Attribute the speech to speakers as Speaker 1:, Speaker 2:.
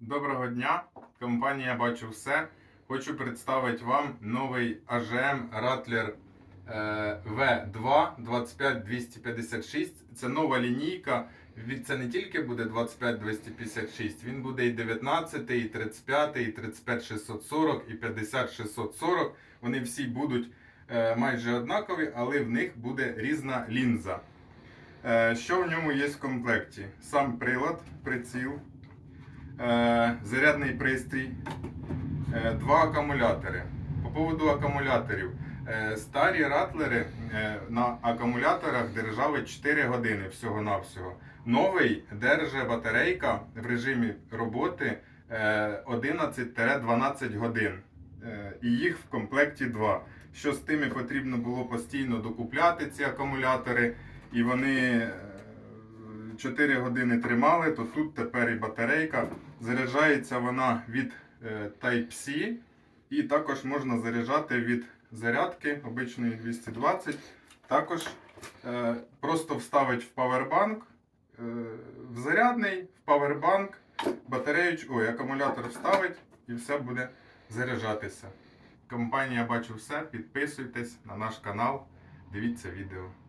Speaker 1: Доброго дня! Компанія Бачу все. Хочу представити вам новий AGM Rattler е, V2 25256. Це нова лінійка. Це не тільки буде 25256, він буде і 19, і 35, і 35640, і 50640. Вони всі будуть е, майже однакові, але в них буде різна лінза. Е, Що в ньому є в комплекті? Сам прилад, приціл, зарядний пристрій, е, два акумулятори. По поводу акумуляторів. Е, Старі ратлери е, на акумуляторах держали 4 години всього-навсього. Новий держить батарейка в режимі роботи е, 11-12 годин. Е, І їх в комплекті два. Що з тими потрібно було постійно докупляти ці акумулятори, і вони 4 години тримали, то тут тепер і батарейка. Заряджається вона від е, Type-C, і також можна заряджати від зарядки обичної 220. Також е, просто вставить в павербанк, е, в зарядний, в павербанк, батарею, ой, акумулятор вставить і все буде заряджатися. Компанія Бачу все. Підписуйтесь на наш канал, дивіться відео.